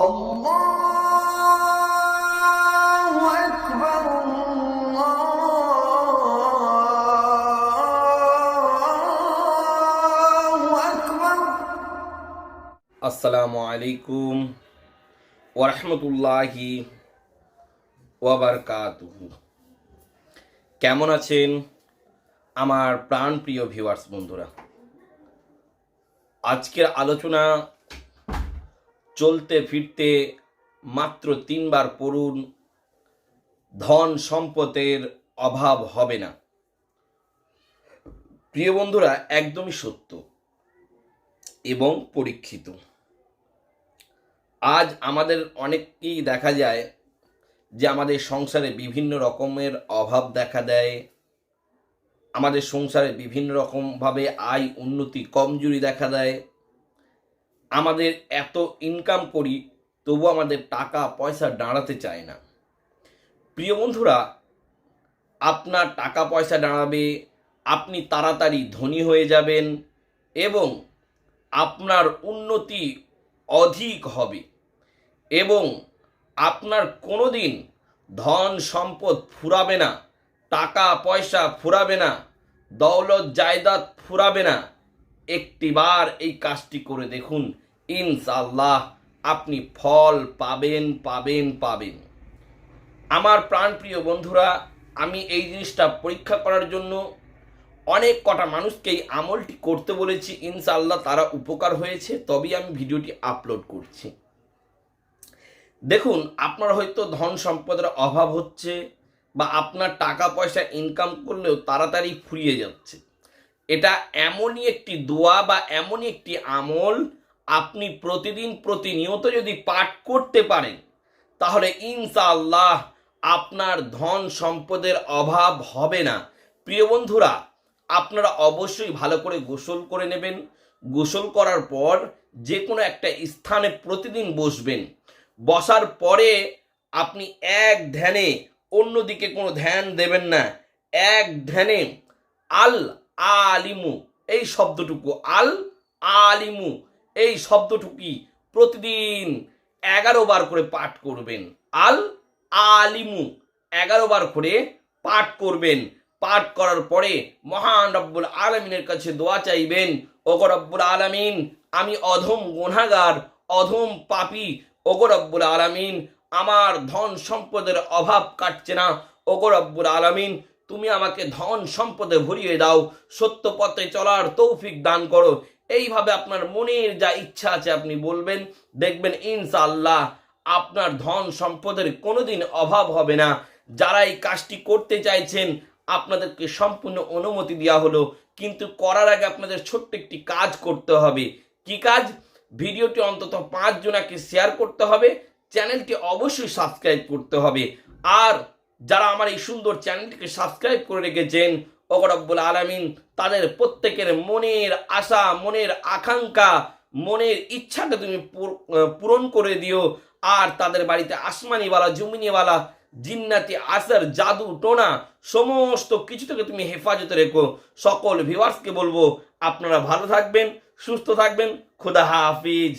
আসসালামু আলাইকুম ওরহমতুল্লাহি ওয়াবারকাতুহু কেমন আছেন আমার প্রাণপ্রিয় ভিউয়ার্স বন্ধুরা? আজকের আলোচনা চলতে ফিরতে মাত্র তিনবার পড়ুন, ধন সম্পদের অভাব হবে না। প্রিয় বন্ধুরা, একদমই সত্য এবং পরীক্ষিত। আজ আমাদের অনেককেই দেখা যায় যে আমাদের সংসারে বিভিন্ন রকমের অভাব দেখা দেয়। আমাদের সংসারে বিভিন্ন রকমভাবে আয় উন্নতি কমজোরি দেখা দেয়। আমাদের এত ইনকাম করি তবু আমাদের টাকা, পয়সা দাঁড়াতে চায় না। প্রিয় বন্ধুরা, আপনার টাকা, পয়সা দাঁড়াবে, আপনি তাড়াতাড়ি ধনী হয়ে যাবেন এবং আপনার উন্নতি অধিক হবে এবং আপনার কোনো দিন ধন সম্পদ ফুরাবে না, টাকা, পয়সা ফুরাবে না, দৌলত, জায়দাদ ফুরাবে না। একটিবার এই কাজটি করে দেখুন। ইনশাল্লাহ আপনি ফল পাবেন পাবেন পাবেন। আমার প্রাণপ্রিয় বন্ধুরা, আমি এই জিনিসটা পরীক্ষা করার জন্য অনেক কটা মানুষকেই আমলটি করতে বলেছি। ইনশাআল্লাহ তারা উপকার হয়েছে, তবেই আমি ভিডিওটি আপলোড করছি। দেখুন, আপনার হয়তো ধন সম্পদের অভাব হচ্ছে বা আপনার টাকা পয়সা ইনকাম করলেও তাড়াতাড়ি ফুরিয়ে যাচ্ছে। এটা এমনই একটি দোয়া বা এমনই একটি আমল আপনি প্রতিদিন প্রতিনিয়ত যদি পাঠ করতে পারেন, তাহলে ইনশাআল্লাহ আপনার ধন সম্পদের অভাব হবে না। প্রিয় বন্ধুরা, আপনারা অবশ্যই ভালো করে গোসল করে নেবেন। গোসল করার পর যে কোনো একটা স্থানে প্রতিদিন বসবেন। বসার পরে আপনি এক ধ্যানে অন্যদিকে কোনো ধ্যান দেবেন না। এক ধ্যানে আল আলিমু, এই শব্দটুকু, আল আলিমু, এই শব্দটুকুই প্রতিদিন এগারো বার করে পাঠ করবেন। আল আলিমু, এগারো বার করে পাঠ করবেন। পাঠ করার পরে মহান রব্বুল আলমিনের কাছে দোয়া চাইবেন, ওগো রব্বুল আলমিন, আমি অধম গুনাগার অধম পাপি, ওগো রব্বুল আলমিন, আমার ধন সম্পদের অভাব কাটছে না, ওগো রব্বুল আলমিন তুমি আমাকে ধন সম্পদে ভরিয়ে দাও, সত্য পথে চলার তৌফিক দান করো। এইভাবে আপনার মনের যা ইচ্ছা আছে আপনি বলবেন, দেখবেন ইনশাআল্লাহ আপনার ধন সম্পদের কোনোদিন অভাব হবে না। যারা এই কাজটি করতে চাইছেন, আপনাদেরকে সম্পূর্ণ অনুমতি দেওয়া হলো। কিন্তু করার আগে আপনাদের ছোট্ট একটি কাজ করতে হবে। কি কাজ? ভিডিওটি অন্তত পাঁচ জনাকে শেয়ার করতে হবে, চ্যানেলটি অবশ্যই সাবস্ক্রাইব করতে হবে। আর যারা আমার এই সুন্দর চ্যানেলটিকে সাবস্ক্রাইব করে রেখেছেন ওগরব্বুল আলামিন, তাদের প্রত্যেকের মনের আশা, মনের আকাঙ্ক্ষা, মনের ইচ্ছাটা তুমি পূরণ করে দিও। আর তাদের বাড়িতে আসমানিওয়ালা, জমিনিওয়ালা, জিন্নাতি, আসার, জাদু, টোনা, সমস্ত কিছু থেকে তুমি হেফাজতে রেখো। সকল ভিউয়ার্সকে বলব, আপনারা ভালো থাকবেন, সুস্থ থাকবেন। খুদা হাফিজ।